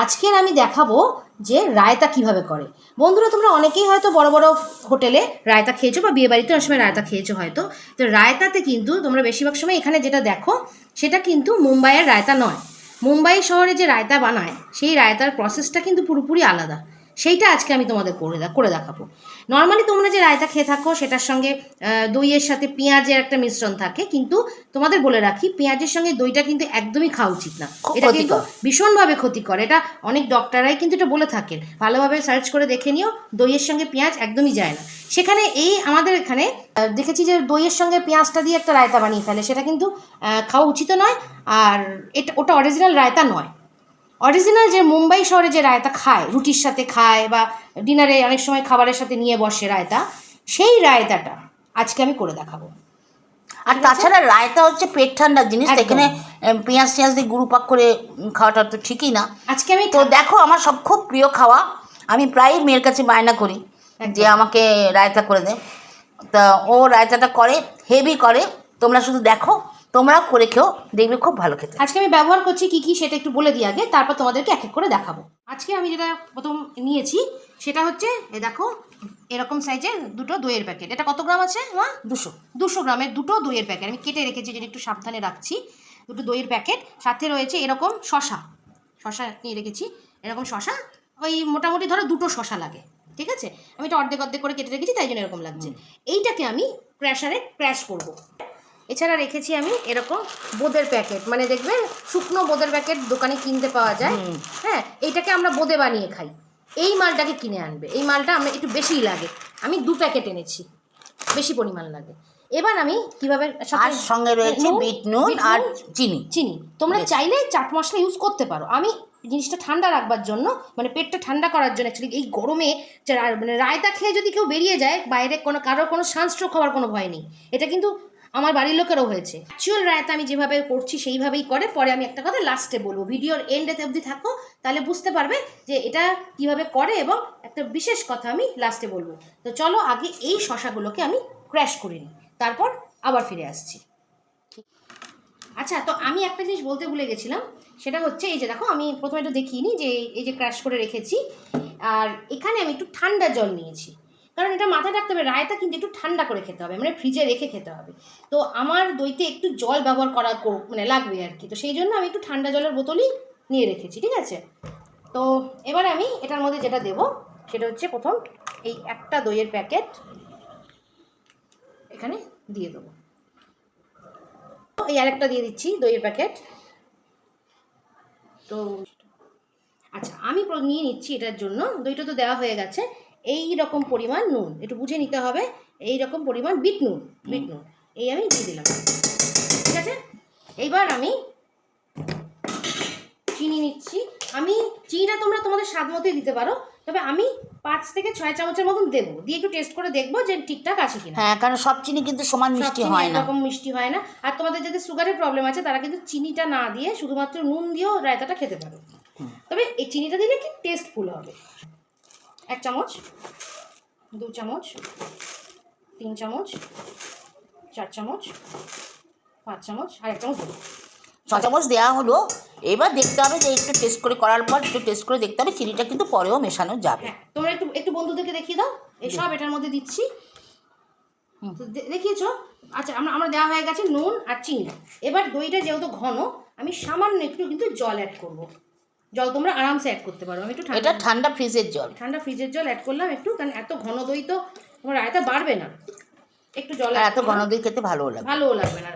আজকের আমি দেখাবো যে রায়তা কীভাবে করে। বন্ধুরা, তোমরা অনেকেই হয়তো বড় বড় হোটেলে রায়তা খেয়েছো বা বিয়ে বাড়িতে অনেক সময় রায়তা খেয়েছো হয়তো। তো রায়তাতে কিন্তু তোমরা বেশিরভাগ সময় এখানে যেটা দেখো, সেটা কিন্তু মুম্বাইয়ের রায়তা নয়। মুম্বাই শহরে যে রায়তা বানায়, সেই রায়তার প্রসেসটা কিন্তু পুরোপুরি আলাদা। সেইটা আজকে আমি তোমাদের করে করে দেখাবো। নর্মালি তোমরা যে রায়তা খেয়ে থাকো সেটার সঙ্গে দইয়ের সাথে পেঁয়াজের একটা মিশ্রণ থাকে কিন্তু তোমাদের বলে রাখি পেঁয়াজের সঙ্গে দইটা কিন্তু একদমই খাওয়া উচিত না। এটা কিন্তু। ভীষণভাবে ক্ষতিকর। এটা অনেক ডক্টররাই কিন্তু এটা বলে থাকেন। ভালোভাবে সার্চ করে দেখে নিও দইয়ের সঙ্গে পেঁয়াজ একদমই যায় না। সেখানে এই আমাদের এখানে দেখেছি যে দইয়ের সঙ্গে পেঁয়াজটা দিয়ে একটা রায়তা বানিয়ে ফেলে সেটা কিন্তু খাওয়া উচিত নয় আর এটা ওটা অরিজিনাল রায়তা নয়। অরিজিনাল যে মুম্বাই শহরে যে রায়তা খায় রুটির সাথে খায় বা ডিনারে অনেক সময় খাবারের সাথে নিয়ে বসে রায়তা সেই রায়তাটা আজকে আমি করে দেখাবো। আর তাছাড়া রায়তা হচ্ছে পেট ঠান্ডার জিনিস। এখানে পেঁয়াজ টেঁয়াজ দিয়ে গুঁড়ো পাক করে খাওয়াটা তো ঠিকই না। আজকে আমি তো দেখো আমার সব খুব প্রিয় খাওয়া। আমি প্রায়ই মেয়ের কাছে বায়না করি যে আমাকে রায়তা করে দে। তা ও রায়তাটা করে হেভি করে তোমরা শুধু দেখো। তোমরাও করে খেও দেখবে খুব ভালো খেতে। আজকে আমি ব্যবহার করছি কি কি সেটা একটু বলে দিই আগে তারপর তোমাদেরকে এক এক করে দেখাবো। আজকে আমি যেটা প্রথম নিয়েছি সেটা হচ্ছে এ দেখো এরকম সাইজের দুটো দইয়ের প্যাকেট এটা কত গ্রাম আছে মা? দুশো। দুশো গ্রামের দুটো দইয়ের প্যাকেট আমি কেটে রেখেছি যেটা একটু সাবধানে রাখছি। দুটো দইয়ের প্যাকেট সাথে রয়েছে এরকম শশা শশা নিয়ে রেখেছি এরকম শশা ওই মোটামুটি ধরো দুটো শশা লাগে ঠিক আছে? আমি এটা অর্ধেক অর্ধেক করে কেটে রেখেছি তাই জন্য এরকম লাগছে। এইটাকে আমি ক্র্যাশারে ক্র্যাশ করব। এছাড়া রেখেছি আমি এরকম বোদের প্যাকেট। মানে দেখবে শুকনো বোদের প্যাকেট দোকানে কিনতে পাওয়া যায়। হ্যাঁ এইটাকে আমরা বোদে বানিয়ে খাই। এই মালটাকে কিনে আনবে। এই মালটা আমরা একটু বেশিই লাগে। আমি দু প্যাকেট এনেছি। বেশি পরিমাণ লাগে। এবার আমি কীভাবে আর সঙ্গে রয়েছে নুন, বিট নুন আর চিনি। চিনি। তোমরা। চাইলে চাট মশলা ইউজ করতে পারো। আমি জিনিসটা ঠান্ডা রাখবার জন্য মানে পেটটা ঠান্ডা করার জন্য অ্যাকচুয়ালি এই গরমে মানে রায়তা খেয়ে যদি কেউ বেরিয়ে যায় বাইরে কোনো কারোর কোনো সানস্ট্রোক হওয়ার কোনো ভয় নেই। এটা কিন্তু আমার বাড়ির লোকেরও হয়েছে। অ্যাকচুয়াল রায়তা আমি যেভাবে করছি সেইভাবেই করে, পরে আমি একটা কথা লাস্টে বলব। ভিডিওর এন্ডেতে অবধি থাকো, তাহলে বুঝতে পারবে যে এটা কীভাবে করে এবং একটা বিশেষ কথা আমি লাস্টে বলব। তো চলো আগে এই শশাগুলোকে আমি ক্র্যাশ করে নিই, তারপর আবার ফিরে আসছি। আচ্ছা তো আমি একটা জিনিস বলতে ভুলে গেছিলাম, সেটা হচ্ছে এই যে দেখো, আমি প্রথমে একটু দেখিনি যে এই যে ক্র্যাশ করে রেখেছি, আর এখানে আমি একটু ঠান্ডা জল নিয়েছি। কারণ এটা মাথায় রাখতে হবে, রায়তা কিন্তু একটু ঠান্ডা করে খেতে হবে মানে ফ্রিজে রেখে খেতে হবে। তো আমার দইতে একটু জল ব্যবহার করা মানে লাগবে আর কি। তো সেই জন্য আমি একটু ঠান্ডা জলের বোতলই নিয়ে রেখেছি, ঠিক আছে? তো এবার আমি এটার মধ্যে যেটা দেব, সেটা হচ্ছে প্রথম এই একটা দইয়ের প্যাকেট এখানে দিয়ে দেবো। এই আরেকটা দিয়ে দিচ্ছি দইয়ের প্যাকেট। তো আচ্ছা আমি নিয়ে নিচ্ছি এটার জন্য। দইটা তো দেওয়া হয়ে গেছে। এই রকম পরিমাণ নুন একটু বুঝে নিতে হবে এই রকম পরিমাণ বিট নুন বিট নুন এই আমি দিয়ে দিলাম। ঠিক আছে? এইবার আমি চিনি নিচ্ছি। আমি চিনিটা তোমরা তোমাদের স্বাদ মতোই দিতে পারো তবে আমি পাঁচ থেকে ছয় চামচের মতন দেবো। দিয়ে একটু টেস্ট করে দেখব যে ঠিকঠাক আছে কিনা। হ্যাঁ কারণ সব চিনি কিন্তু সমান মিষ্টি হয় না। একরকম মিষ্টি হয় না। আর তোমাদের যাদের সুগারের প্রবলেম আছে তারা কিন্তু চিনিটা না দিয়ে শুধুমাত্র নুন দিয়েও রায়তাটা খেতে পারো। তবে এই চিনিটা দিলে কি টেস্টফুল হবে। এক চামচ দু চামচ তিন চামচ চার চামচ পাঁচ চামচ আর এক চামচ ছ চামচ দেওয়া হলো। এবার দেখতে হবে যে একটু টেস্ট করে করার পর একটু টেস্ট করে দেখতে হবে চিনিটা কিন্তু পরেও মেশানো যাবে। হ্যাঁ তোমরা একটু একটু বন্ধুদেরকে দেখিয়ে দাও। এই সব এটার মধ্যে দিচ্ছি। দেখিয়েছো? আচ্ছা আমরা আমরা দেওয়া হয়ে গেছে নুন আর চিনি। এবার দইটা যেহেতু ঘন আমি সামান্য একটু কিন্তু জল অ্যাড করব। জল তোমরা আরামসে অ্যাড করতে পারো। আমি একটু এটা ঠান্ডা ফ্রিজের জল। ঠান্ডা ফ্রিজের জল অ্যাড করলাম একটু কারণ এত ঘন দই তো তোমার রায়তা বাড়বে না। একটু জল এত ঘন দই খেতে ভালো লাগে ভালোও লাগবে না।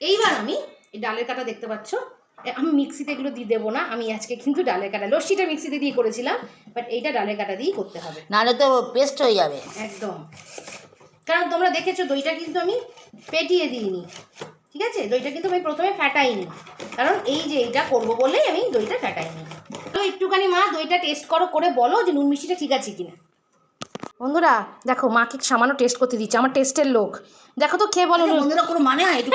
এইবার আমি এই ডালের কাটা দেখতে পাচ্ছ? আমি মিক্সিতে এগুলো দিয়ে দেবো না। আমি আজকে কিন্তু ডালের কাটা লস্যিটা মিক্সিতে দিয়ে করেছিলাম বাট এইটা ডালের কাটা দিয়েই করতে হবে। নাহলে তো পেস্ট হয়ে যাবে। একদম। কারণ তোমরা দেখেছ দইটা কিন্তু আমি পেটিয়ে দিইনি। ঠিক আছে? দইটা কিন্তু আমি প্রথমে ফ্যাটাইনি কারণ এই যে এইটা করব বলেই আমি দইটা ফ্যাটাইনি তো একটুখানি মা দইটা টেস্ট করো করে বলো যে নুন মিষ্টিটা ঠিক আছে কিনা। বন্ধুরা দেখো মাকে সামান্য টেস্ট করতে দিচ্ছে আমার টেস্টের লোক। দেখো তো খেয়ে বলো বন্ধুরা কোনো মানে হয়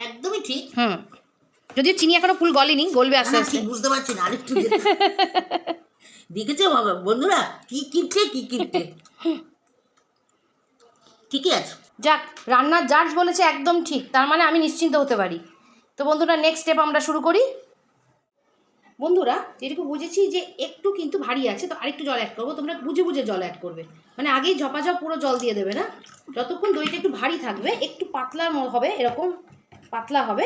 একদমই ঠিক। হুম। যদিও চিনি এখনও ফুল গলেনি গলবে আস্তে না, আস্তে। বুঝতে পারছি না আরেকটু। দেখেছ বাবা, বন্ধুরা কি কিনছে কি কিনতে? ঠিকই আছে। যাক রান্নার জাজ বলেছে একদম ঠিক তার মানে আমি নিশ্চিন্ত হতে পারি। তো বন্ধুরা নেক্সট স্টেপ আমরা শুরু করি। বন্ধুরা যেটুকু বুঝেছি যে একটু কিন্তু ভারী আছে তো আরেকটু জল অ্যাড করব। তোমরা বুঝে বুঝে জল অ্যাড করবে। মানে আগেই ঝপাঝপ পুরো জল দিয়ে দেবে না? যতক্ষণ দইটা একটু ভারী থাকবে একটু পাতলা হবে এরকম পাতলা হবে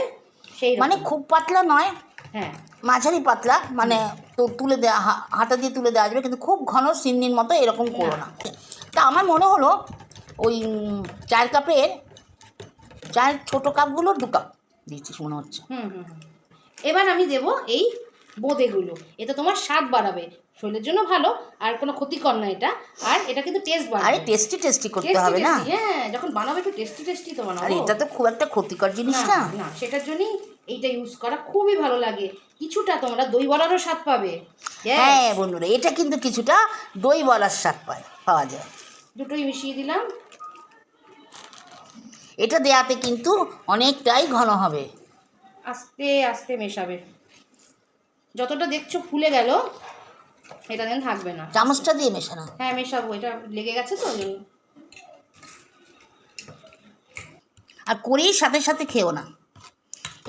সেই মানে খুব পাতলা নয় হ্যাঁ। মাঝারি পাতলা মানে তো তুলে দেওয়া হা- হাতা দিয়ে তুলে দেওয়া যাবে কিন্তু খুব ঘন সিন্নির মতো এরকম করো না। তা আমার মনে হলো ওই চায়ের কাপের চায়ের ছোটো কাপগুলো দু কাপ দিয়েছিস মনে হচ্ছে। হুম হুম। এবার আমি দেব এই বোঁদেগুলো। এটা তোমার স্বাদ বাড়াবে। শরীরের জন্য ভালো আর কোনো ক্ষতিকর না এটা। আর এটা কিন্তু টেস্ট আরে বাড়াবে টেস্টি টেস্টি করতে হবে না? হ্যাঁ যখন বানাবে একটু টেস্টি টেস্টি তো বানাবো। আর এটা তো খুব একটা ক্ষতিকর জিনিস না না। সেটার জন্যই এইটা ইউজ করা খুবই ভালো লাগে। কিছুটা তোমরা দই বলারও স্বাদ পাবে। হ্যাঁ বন্ধুরা এটা কিন্তু কিছুটা দই বলার স্বাদ পায় পাওয়া যায়। দুটোই মিশিয়ে দিলাম। এটা দেয়াতে কিন্তু অনেকটাই ঘন হবে। আস্তে আস্তে মেশাবে। যতটা দেখছ ফুলে গেল এটা দেন থাকবে না। চামচটা দিয়ে মেশানো। হ্যাঁ মেশাবো এটা লেগে গেছে তো আর করেই সাথে সাথে খেও না।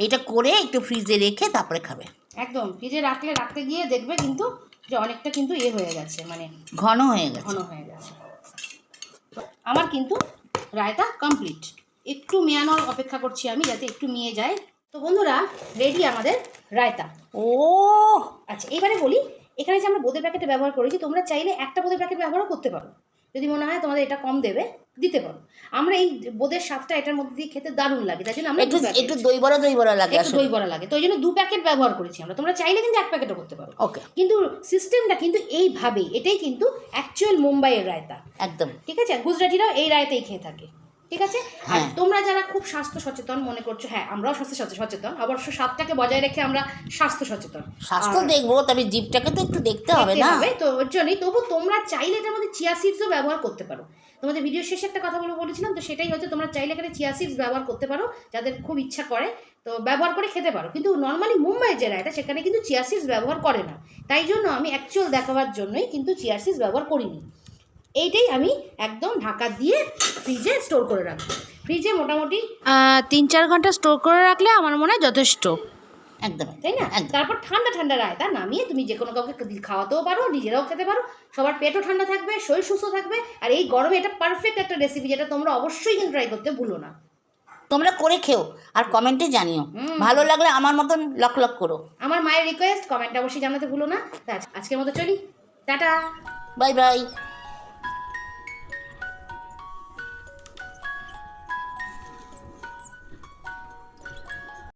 এটা করে একটু ফ্রিজে রেখে তারপরে খাবে। একদম ফ্রিজে রাখলে রাখতে গিয়ে দেখবে কিন্তু যে অনেকটা কিন্তু ইয়ে হয়ে গেছে মানে ঘন হয়ে গেছে। ঘন হয়ে গেছে। আমার কিন্তু রায়তা কমপ্লিট একটু মেয়ানোর অপেক্ষা করছি আমি যাতে একটু মেয়ে যায়। তো বন্ধুরা রেডি আমাদের রায়তা? ও! আচ্ছা এবারে বলি এখানে যে আমরা বোঁদের প্যাকেটে ব্যবহার করেছি তোমরা চাইলে একটা বোঁদের প্যাকেট ব্যবহারও করতে পারো। যদি মনে হয় তোমাদের এটা কম দেবে দিতে পারো। আমরা এই বোধের স্বাদটা এটার মধ্যে দিয়ে খেতে দারুণ লাগে তাই জন্য আমরা একটু একটু দই বড়া দই বড়া লাগে একটু দই বড়া লাগে তো ওই জন্য দু প্যাকেট ব্যবহার করেছি আমরা। তোমরা চাইলে কিন্তু এক প্যাকেটও করতে পারো। ওকে কিন্তু সিস্টেমটা কিন্তু এইভাবেই এটাই কিন্তু অ্যাকচুয়াল মুম্বাইয়ের রায়তা। একদম। ঠিক আছে? গুজরাটিরাও এই রায়তাই খেয়ে থাকে। ঠিক আছে? আর হ্যাঁ। তোমরা যারা খুব স্বাস্থ্য সচেতন মনে করছ হ্যাঁ আমরাও স্বাস্থ্য সচে- সচেতন অবশ্য স্বাদটাকে বজায় রেখে আমরা স্বাস্থ্য সচেতন। স্বাস্থ্য দেখব তবে জিভটাকে তো একটু দেখতে হবে না? হবে, তো ওর জন্যই। তবু তোমরা চাইলে এটার মধ্যে চিয়া সিডসও ব্যবহার করতে পারো। তোমাদের ভিডিও শেষে একটা কথা বলে বলেছিলাম তো সেটাই হচ্ছে তোমরা চাইলে এখানে চিয়া সিডস ব্যবহার করতে পারো যাদের খুব ইচ্ছা করে। তো ব্যবহার করে খেতে পারো। কিন্তু নর্মালি মুম্বাই যে রায়তা সেখানে কিন্তু চিয়া সিডস ব্যবহার করে না। তাই জন্য আমি অ্যাকচুয়াল দেখাবার জন্যই কিন্তু চিয়া সিডস ব্যবহার করিনি। এইটাই আমি একদম ঢাকা দিয়ে ফ্রিজে স্টোর করে রাখব। ফ্রিজে মোটামুটি তিন চার ঘণ্টা স্টোর করে রাখলে আমার মনে হয় যথেষ্ট। একদম তাই না? তারপর ঠান্ডা ঠান্ডা রায়তা নামিয়ে তুমি যে কোনো কাউকে খাওয়াতেও পারো নিজেরাও খেতে পারো সবার পেটও ঠান্ডা থাকবে শরীর সুস্থ থাকবে আর এই গরমে এটা পারফেক্ট একটা রেসিপি যেটা তোমরা অবশ্যই কিন্তু ট্রাই করতে ভুলো না। তোমরা করে খেও আর কমেন্টে জানিও। ভালো লাগলে আমার মতন লক লক করো। আমার মায়ের রিকোয়েস্ট কমেন্টে অবশ্যই জানাতে ভুলো না। আজকের মতো চলি। টাটা। Bye bye.